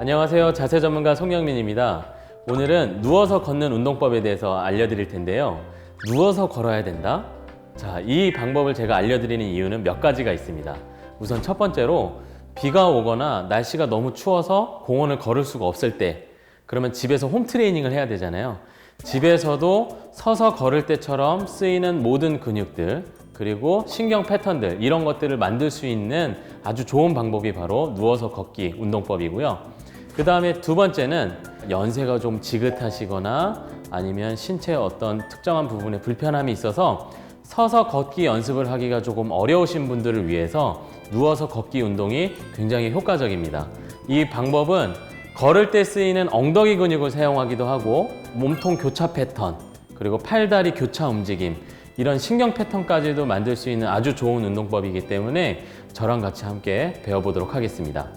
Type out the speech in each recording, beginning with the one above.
안녕하세요. 자세 전문가 송영민입니다. 오늘은 누워서 걷는 운동법에 대해서 알려드릴 텐데요. 누워서 걸어야 된다? 자, 이 방법을 제가 알려드리는 이유는 몇 가지가 있습니다. 우선 첫 번째로 비가 오거나 날씨가 너무 추워서 공원을 걸을 수가 없을 때, 그러면 집에서 홈 트레이닝을 해야 되잖아요. 집에서도 서서 걸을 때처럼 쓰이는 모든 근육들, 그리고 신경 패턴들, 이런 것들을 만들 수 있는 아주 좋은 방법이 바로 누워서 걷기 운동법이고요. 그 다음에 두 번째는 연세가 좀 지긋하시거나 아니면 신체 어떤 특정한 부분에 불편함이 있어서 서서 걷기 연습을 하기가 조금 어려우신 분들을 위해서 누워서 걷기 운동이 굉장히 효과적입니다. 이 방법은 걸을 때 쓰이는 엉덩이 근육을 사용하기도 하고 몸통 교차 패턴 그리고 팔다리 교차 움직임 이런 신경 패턴까지도 만들 수 있는 아주 좋은 운동법이기 때문에 저랑 같이 함께 배워보도록 하겠습니다.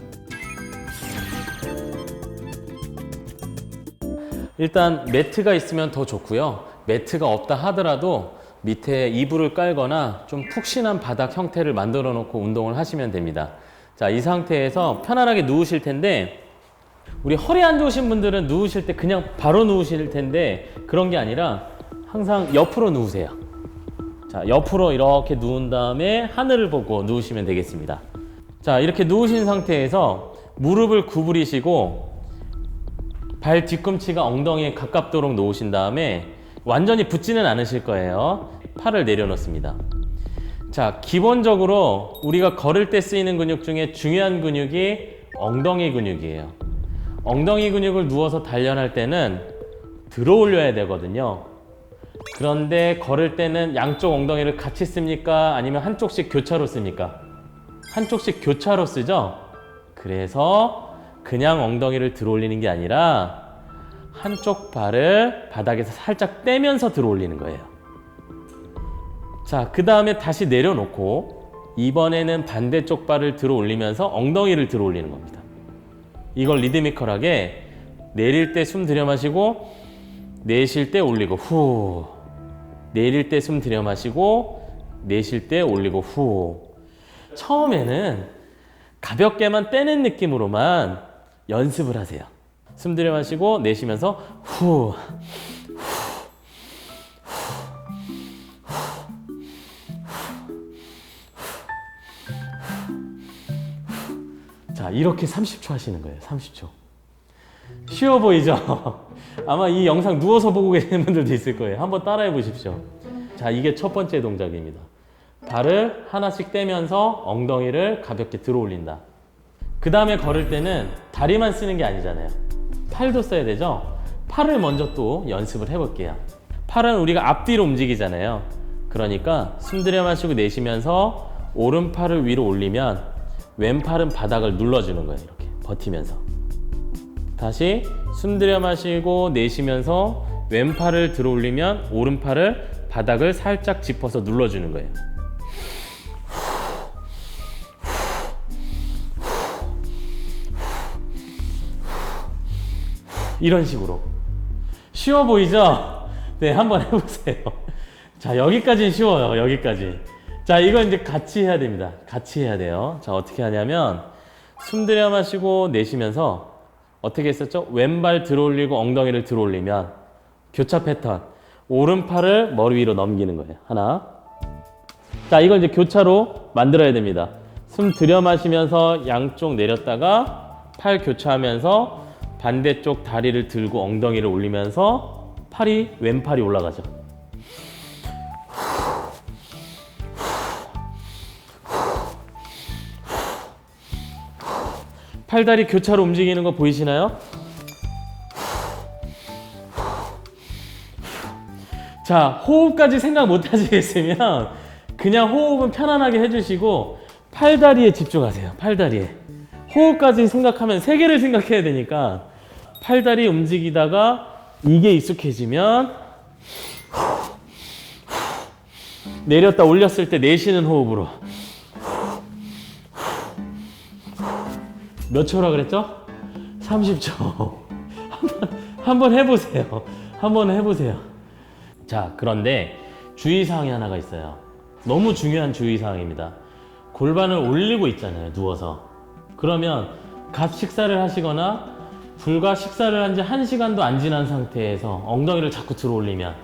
일단 매트가 있으면 더 좋고요. 매트가 없다 하더라도 밑에 이불을 깔거나 좀 푹신한 바닥 형태를 만들어 놓고 운동을 하시면 됩니다. 자, 이 상태에서 편안하게 누우실 텐데 우리 허리 안 좋으신 분들은 누우실 때 그냥 바로 누우실 텐데 그런 게 아니라 항상 옆으로 누우세요. 자, 옆으로 이렇게 누운 다음에 하늘을 보고 누우시면 되겠습니다. 자, 이렇게 누우신 상태에서 무릎을 구부리시고 발 뒤꿈치가 엉덩이에 가깝도록 놓으신 다음에 완전히 붙지는 않으실 거예요. 팔을 내려놓습니다. 자, 기본적으로 우리가 걸을 때 쓰이는 근육 중에 중요한 근육이 엉덩이 근육이에요. 엉덩이 근육을 누워서 단련할 때는 들어 올려야 되거든요. 그런데 걸을 때는 양쪽 엉덩이를 같이 씁니까? 아니면 한쪽씩 교차로 씁니까? 한쪽씩 교차로 쓰죠? 그래서 그냥 엉덩이를 들어 올리는 게 아니라 한쪽 발을 바닥에서 살짝 떼면서 들어 올리는 거예요. 자, 그 다음에 다시 내려놓고 이번에는 반대쪽 발을 들어 올리면서 엉덩이를 들어 올리는 겁니다. 이걸 리드미컬하게 내릴 때 숨 들여 마시고 내쉴 때 올리고 후 내릴 때 숨 들여 마시고 내쉴 때 올리고 후 처음에는 가볍게만 떼는 느낌으로만 연습을 하세요. 숨 들여 마시고 내쉬면서 후 자, 이렇게 30초 하시는 거예요. 30초. 쉬워 보이죠? 아마 이 영상 누워서 보고 계시는 분들도 있을 거예요. 한번 따라해 보십시오. 자, 이게 첫 번째 동작입니다. 발을 하나씩 떼면서 엉덩이를 가볍게 들어 올린다. 그 다음에 걸을 때는 다리만 쓰는 게 아니잖아요. 팔도 써야 되죠? 팔을 먼저 또 연습을 해볼게요. 팔은 우리가 앞뒤로 움직이잖아요. 그러니까 숨 들여 마시고 내쉬면서 오른팔을 위로 올리면 왼팔은 바닥을 눌러주는 거예요. 이렇게 버티면서. 다시 숨 들여 마시고 내쉬면서 왼팔을 들어 올리면 오른팔을 바닥을 살짝 짚어서 눌러주는 거예요. 이런 식으로. 쉬워 보이죠? 네, 한번 해보세요. 자, 여기까지는 쉬워요. 여기까지. 자, 이건 이제 같이 해야 됩니다. 같이 해야 돼요. 자, 어떻게 하냐면, 숨 들여 마시고 내쉬면서, 어떻게 했었죠? 왼발 들어 올리고 엉덩이를 들어 올리면, 교차 패턴. 오른팔을 머리 위로 넘기는 거예요. 하나. 자, 이걸 이제 교차로 만들어야 됩니다. 숨 들여 마시면서 양쪽 내렸다가, 팔 교차하면서, 반대쪽 다리를 들고 엉덩이를 올리면서, 팔이, 왼팔이 올라가죠. 팔다리 교차로 움직이는 거 보이시나요? 자, 호흡까지 생각 못 하시겠으면 그냥 호흡은 편안하게 해주시고 팔다리에 집중하세요. 팔다리에. 호흡까지 생각하면 세 개를 생각해야 되니까 팔다리 움직이다가 이게 익숙해지면 내렸다 올렸을 때 내쉬는 호흡으로 몇 초라 그랬죠? 30초. 한번 해보세요. 한번 해보세요. 자, 그런데 주의사항이 하나가 있어요. 너무 중요한 주의사항입니다. 골반을 올리고 있잖아요, 누워서. 그러면 갓 식사를 하시거나 불과 식사를 한 지 한시간도안 지난 상태에서 엉덩이를 자꾸 들어 올리면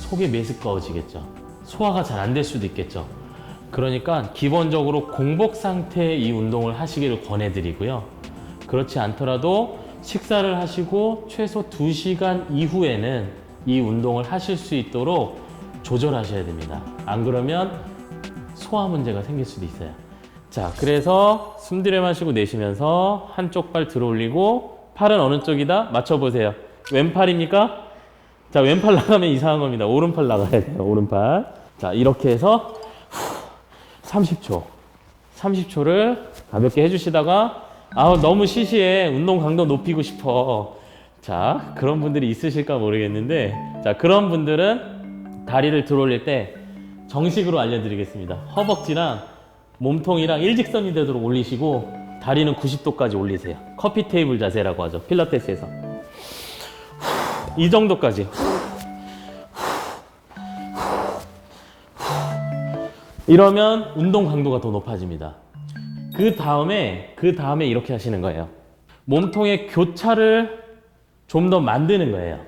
속에 메스꺼워지겠죠. 소화가 잘 안 될 수도 있겠죠. 그러니까 기본적으로 공복 상태의 이 운동을 하시기를 권해드리고요. 그렇지 않더라도 식사를 하시고 최소 2시간 이후에는 이 운동을 하실 수 있도록 조절하셔야 됩니다. 안 그러면 소화 문제가 생길 수도 있어요. 자, 그래서 숨 들이마시고 내쉬면서 한쪽 발 들어 올리고 팔은 어느 쪽이다? 맞춰보세요. 왼팔입니까? 자, 왼팔 나가면 이상한 겁니다. 오른팔 나가야 돼요. 오른팔. 자, 이렇게 해서 30초. 30초를 가볍게 해주시다가 아우 너무 시시해 운동 강도 높이고 싶어 자 그런 분들이 있으실까 모르겠는데 자 그런 분들은 다리를 들어 올릴 때 정식으로 알려드리겠습니다 허벅지랑 몸통이랑 일직선이 되도록 올리시고 다리는 90도까지 올리세요 커피 테이블 자세라고 하죠 필라테스에서 이 정도까지 이러면 운동 강도가 더 높아집니다. 그 다음에 그 다음에 이렇게 하시는 거예요. 몸통의 교차를 좀 더 만드는 거예요.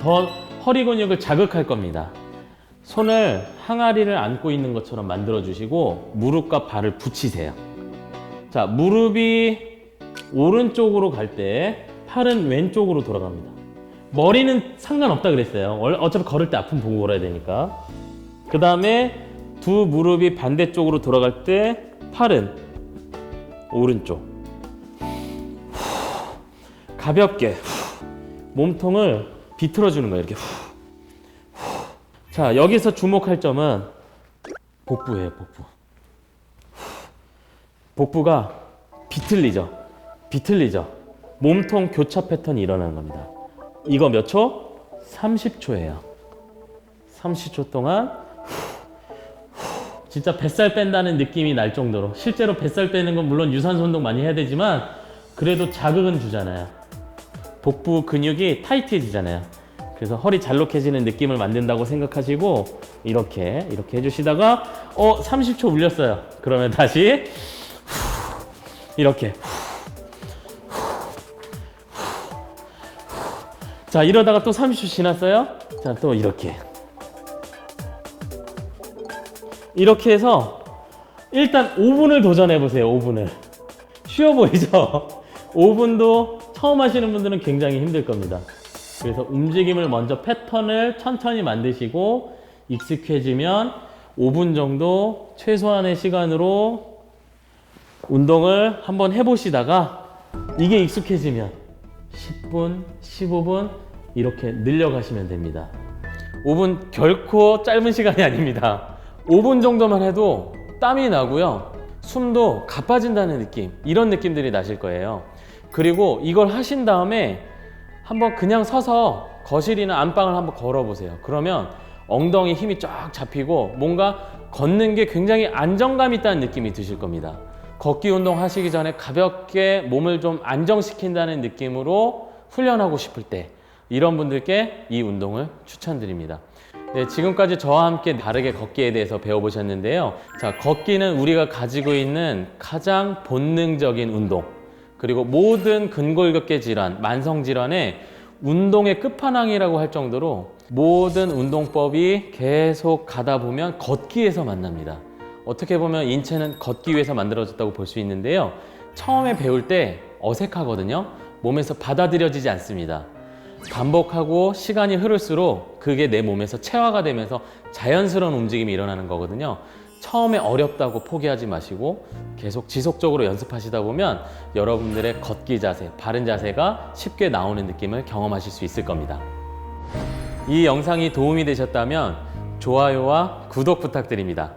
더 허리 근육을 자극할 겁니다. 손을 항아리를 안고 있는 것처럼 만들어 주시고 무릎과 발을 붙이세요. 자, 무릎이 오른쪽으로 갈 때 팔은 왼쪽으로 돌아갑니다. 머리는 상관없다 그랬어요. 어- 어차피 걸을 때 아픔 보고 걸어야 되니까. 그 다음에 두 무릎이 반대쪽으로 돌아갈 때 팔은 오른쪽. 가볍게 몸통을 비틀어 주는 거예요. 이렇게. 자, 여기서 주목할 점은 복부예요, 복부. 복부가 비틀리죠. 비틀리죠. 몸통 교차 패턴이 일어나는 겁니다. 이거 몇 초? 30초예요. 30초 동안 진짜 뱃살 뺀다는 느낌이 날 정도로 실제로 뱃살 빼는 건 물론 유산소 운동 많이 해야 되지만 그래도 자극은 주잖아요. 복부 근육이 타이트해지잖아요. 그래서 허리 잘록해지는 느낌을 만든다고 생각하시고 이렇게 이렇게 해주시다가 어 30초 울렸어요. 그러면 다시 이렇게 자 이러다가 또 30초 지났어요. 자 또 이렇게 이렇게 해서 일단 5분을 도전해 보세요. 5분을 쉬워 보이죠? 5분도 처음 하시는 분들은 굉장히 힘들 겁니다. 그래서 움직임을 먼저 패턴을 천천히 만드시고 익숙해지면 5분 정도 최소한의 시간으로 운동을 한번 해보시다가 이게 익숙해지면 10분, 15분 이렇게 늘려가시면 됩니다. 5분 결코 짧은 시간이 아닙니다. 5분 정도만 해도 땀이 나고요. 숨도 가빠진다는 느낌, 이런 느낌들이 나실 거예요. 그리고 이걸 하신 다음에 한번 그냥 서서 거실이나 안방을 한번 걸어보세요. 그러면 엉덩이 힘이 쫙 잡히고 뭔가 걷는 게 굉장히 안정감 있다는 느낌이 드실 겁니다. 걷기 운동 하시기 전에 가볍게 몸을 좀 안정시킨다는 느낌으로 훈련하고 싶을 때 이런 분들께 이 운동을 추천드립니다. 네, 지금까지 저와 함께 바르게 걷기에 대해서 배워보셨는데요. 자, 걷기는 우리가 가지고 있는 가장 본능적인 운동, 그리고 모든 근골격계 질환, 만성 질환의 운동의 끝판왕이라고 할 정도로 모든 운동법이 계속 가다 보면 걷기에서 만납니다. 어떻게 보면 인체는 걷기 위해서 만들어졌다고 볼 수 있는데요. 처음에 배울 때 어색하거든요. 몸에서 받아들여지지 않습니다. 반복하고 시간이 흐를수록 그게 내 몸에서 체화가 되면서 자연스러운 움직임이 일어나는 거거든요. 처음에 어렵다고 포기하지 마시고 계속 지속적으로 연습하시다 보면 여러분들의 걷기 자세, 바른 자세가 쉽게 나오는 느낌을 경험하실 수 있을 겁니다. 이 영상이 도움이 되셨다면 좋아요와 구독 부탁드립니다.